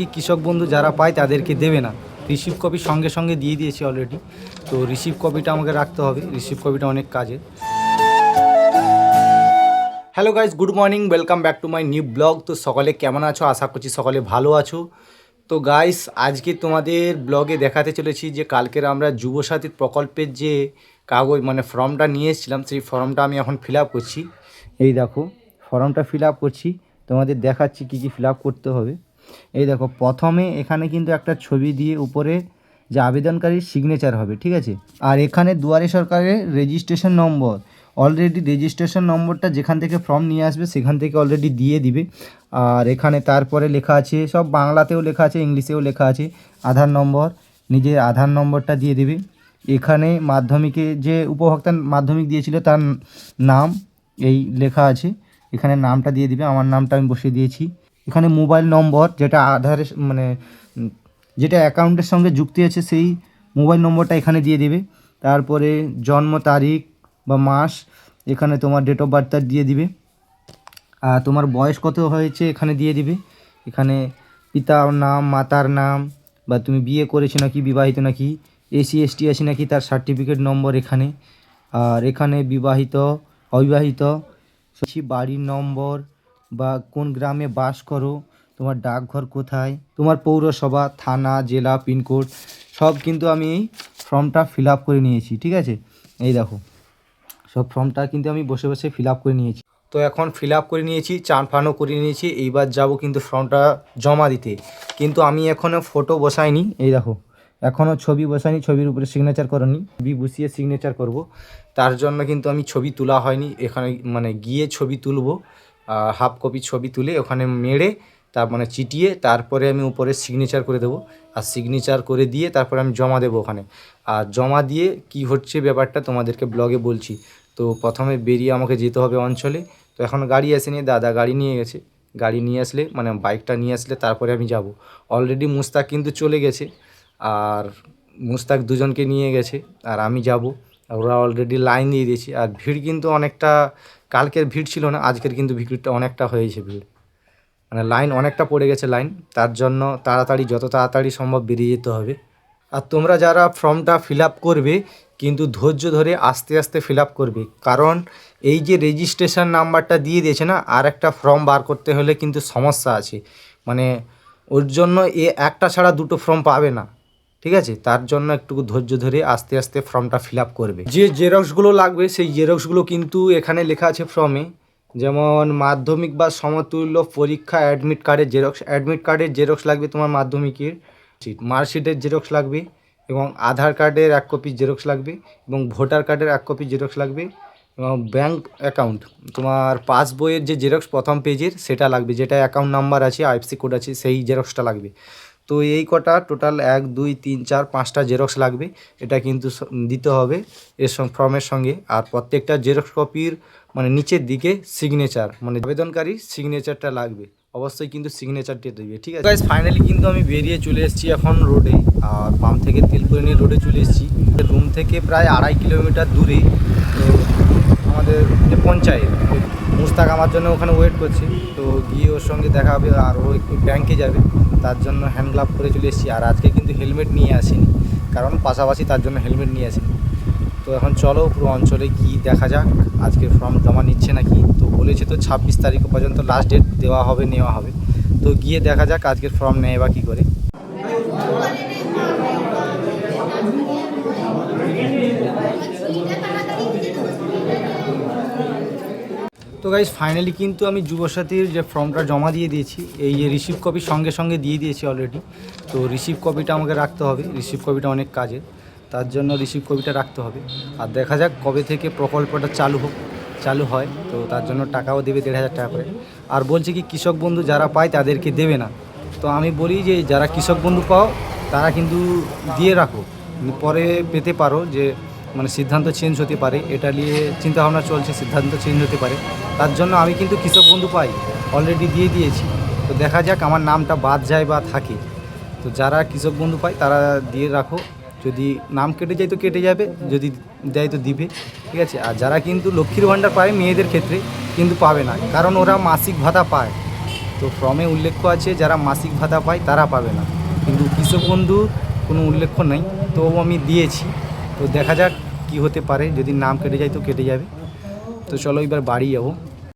কি কৃষক বন্ধু যারা পায় তাদেরকে দেবে না। রিসিভ কপি সঙ্গে সঙ্গে দিয়ে দিয়েছি অলরেডি তো রিসিভ কপিটা আমাকে রাখতে হবে। রিসিভ কপিটা অনেক কাজের। Hello guys good morning welcome back to my new vlog তো সকলে কেমন আছো? আশা করছি সকলে ভালো আছো। তো গাইস আজকে তোমাদের ব্লগে দেখাতে চলেছি যে কালকের আমরা যুবসাথীর প্রকল্পের যে কাগজ মানে ফর্মটা নিয়ে এসেছিলাম, সেই ফর্মটা আমি এখন ফিল আপ করছি। এই দেখো ফর্মটা ফিল আপ করছি। তোমাদের দেখাচ্ছি কী কী ফিল আপ করতে হবে। এই দেখো, প্রথমে এখানে কিন্তু একটা ছবি দিয়ে উপরে যে আবেদনকারীর সিগনেচার হবে, ঠিক আছে? আর এখানে দুয়ারে সরকারের রেজিস্ট্রেশন নম্বর অলরেডি রেজিস্ট্রেশন নম্বরটা যেখান থেকে ফর্ম নিয়ে আসবে, সেখান থেকে অলরেডি দিয়ে দিবে। আর এখানে তারপরে লেখা আছে, সব বাংলাতেও লেখা আছে, ইংলিশেও লেখা আছে, আধার নম্বর নিজের আধার নম্বরটা দিয়ে দিবে। এখানে মাধ্যমিকে যে উপভোক্তা মাধ্যমিক দিয়েছিল, তার নাম এই লেখা আছে। এখানে নামটা দিয়ে দিবে, আমার নামটা আমি বসিয়ে দিয়েছি। এখানে মোবাইল নম্বর যেটা আধারের মানে যেটা অ্যাকাউন্টের সঙ্গে যুক্তি আছে সেই মোবাইল নম্বরটা এখানে দিয়ে দেবে। তারপরে জন্ম তারিখ বা মাস এখানে তোমার ডেট অফ বার্থটা দিয়ে দিবে। আর তোমার বয়স কত হয়েছে এখানে দিয়ে দিবে। এখানে পিতার নাম, মাতার নাম বা তুমি বিয়ে করেছ নাকি, বিবাহিত নাকি এসি এসটি আছে নাকি তার সার্টিফিকেট নম্বর এখানে। আর এখানে বিবাহিত, অবিবাহিত, বাড়ির নম্বর বা কোন গ্রামে বাস করো, তোমার ডাকঘর কোথায়, তোমার পৌরসভা, থানা, জেলা, পিনকোড, সব কিন্তু আমি এই ফর্মটা ফিল আপ করে নিয়েছি, ঠিক আছে? এই দেখো, সব ফর্মটা কিন্তু আমি বসে বসে ফিল আপ করে নিয়েছি। তো এখন ফিল আপ করে নিয়েছি, চান ফানও করে নিয়েছি, এইবার যাব কিন্তু ফর্মটা জমা দিতে। কিন্তু আমি এখনও ফটো বসাইনি, এই দেখো এখনও ছবি বসাইনি, ছবির উপরে সিগনেচার করিনি, ছবি বসিয়ে সিগনেচার করব। তার জন্য কিন্তু আমি ছবি তোলা হয়নি, এখানে মানে গিয়ে ছবি তুলবো। হাফ কপি ছবি তুলে ওখানে মেরে তার মানে চিটিয়ে তারপরে আমি উপরে সিগনেচার করে দেবো। আর সিগনেচার করে দিয়ে তারপরে আমি জমা দেবো ওখানে। আর জমা দিয়ে কি হচ্ছে ব্যাপারটা তোমাদেরকে ব্লগে বলছি। তো প্রথমে বেরিয়ে আমাকে যেতে হবে অঞ্চলে। তো এখন গাড়ি আসেনি, দাদা গাড়ি নিয়ে গেছে। গাড়ি নিয়ে আসলে মানে বাইকটা নিয়ে আসলে তারপরে আমি যাব। অলরেডি মুস্তাক কিন্তু চলে গেছে। আর মুস্তাক দুজনকে নিয়ে গেছে। আর আমি যাব। ওরা অলরেডি লাইন দিয়ে দিয়েছি। আর ভিড় কিন্তু অনেকটা, কালকের ভিড় ছিল না, আজকের কিন্তু ভিড়টা অনেকটা হয়েছে ভিড়। মানে লাইন অনেকটা পড়ে গেছে লাইন তার জন্য তাড়াতাড়ি, যত তাড়াতাড়ি সম্ভব বেরিয়ে যেতে হবে। আর তোমরা যারা ফর্মটা ফিল আপ করবে, কিন্তু ধৈর্য ধরে আস্তে আস্তে ফিল আপ করবে। কারণ এই যে রেজিস্ট্রেশন নাম্বারটা দিয়ে দিয়েছে না, আর একটা ফর্ম বার করতে হলে কিন্তু সমস্যা আছে। মানে ওর জন্য এ একটা ছাড়া দুটো ফর্ম পাবে না। ঠিক আছে? তার জন্য একটু ধৈর্য ধরে আস্তে আস্তে ফর্মটা ফিল আপ করবে। যে জেরক্সগুলো লাগবে, সেই জেরক্সগুলো কিন্তু এখানে লেখা আছে ফর্মে যেমন মাধ্যমিক বা সমতুল্য পরীক্ষা অ্যাডমিট কার্ডের জেরক্স অ্যাডমিট কার্ডের জেরক্স লাগবে তোমার মাধ্যমিকের। মার্কশিটের জেরক্স লাগবে এবং আধার কার্ডের এক কপি জেরক্স লাগবে এবং ভোটার কার্ডের এক কপি জেরক্স লাগবে এবং ব্যাংক অ্যাকাউন্ট তোমার পাসবইয়ের যে জেরক্স প্রথম পেজের সেটা লাগবে। যেটা অ্যাকাউন্ট নাম্বার আছে আইএফসি কোড আছে, সেই জেরক্সটা লাগবে। তো এই কটা টোটাল এক, দুই, তিন, চার, পাঁচটা জেরক্স লাগবে। এটা কিন্তু দিতে হবে এর সঙ্গে ফর্মের সঙ্গে। আর প্রত্যেকটা জেরক্স কপির মানে নিচের দিকে সিগনেচার মানে আবেদনকারী সিগনেচারটা লাগবে। অবশ্যই কিন্তু সিগনেচারটি দেবে, ঠিক আছে? গাইজ ফাইনালি কিন্তু আমি বেরিয়ে চলে এসেছি এখন রোডে আর পাম্প থেকে তেল করে নিয়ে রোডে চলে এসেছি। রুম থেকে প্রায় আড়াই কিলোমিটার দূরে। আমাদের যে পঞ্চায়েত, মুস্তাক আমার জন্য ওখানে ওয়েট করছে। তো গিয়ে ওর সঙ্গে দেখা হবে আর ও একটু ব্যাংকে যাবে। তার জন্য হ্যান্ড গ্লাভ করে চলে এসেছি। আর আজকে কিন্তু হেলমেট নিয়ে আসিনি। কারণ পাশাপাশি তার জন্য হেলমেট নিয়ে আসিনি। তো এখন চলো পুরো অঞ্চলে কি দেখা যাক। আজকে ফর্ম জমা নিচ্ছে নাকি? তো বলেছে তো ছাব্বিশ তারিখ পর্যন্ত লাস্ট ডেট দেওয়া হবে, নেওয়া হবে। তো গিয়ে দেখা যাক আজকের ফর্ম নেয় বা কী করে। তো গাইজ ফাইনালি কিন্তু আমি যুবসাথীর যে ফর্মটা জমা দিয়ে দিয়েছি, এই যে রিসিভ কপি সঙ্গে সঙ্গে দিয়ে দিয়েছি অলরেডি তো রিসিভ কপিটা আমাকে রাখতে হবে রিসিভ কপিটা অনেক কাজের, তার জন্য রিসিভ কপিটা রাখতে হবে। আর দেখা যাক কবে থেকে প্রকল্পটা চালু হোক, চালু হয়, তো তার জন্য টাকাও দেবে দেড় হাজার টাকা করে। আর বলছে কি, কৃষক বন্ধু যারা পায় তাদেরকে দেবে না। তো আমি বলি যে যারা কৃষক বন্ধু পাও, তারা কিন্তু দিয়ে রাখো। পরে পেতে পারো যে মানে সিদ্ধান্ত চেঞ্জ হতে পারে, এটা নিয়ে চিন্তাভাবনা চলছে, সিদ্ধান্ত চেঞ্জ হতে পারে। তার জন্য আমি কিন্তু কৃষক বন্ধু পাই অলরেডি দিয়ে দিয়েছি। তো দেখা যাক আমার নামটা বাদ যায় বা থাকে। তো যারা কৃষক বন্ধু পায়, তারা দিয়ে রাখো। যদি নাম কেটে যায় তো কেটে যাবে, যদি দেয় তো দিবে। ঠিক আছে? আর যারা কিন্তু লক্ষ্মীর ভাণ্ডার পায় মেয়েদের ক্ষেত্রে, কিন্তু পাবে না। কারণ ওরা মাসিক ভাতা পায়। তো ফর্মে উল্লেখ আছে, যারা মাসিক ভাতা পায়, তারা পাবে না। কিন্তু কৃষক বন্ধু কোনো উল্লেখ নেই। তো আমি দিয়েছি। তো দেখা যাক কি হতে পারে। যদি নাম কেটে যায় তো কেটে যাবে। তো চলো এবার বাড়ি যাব।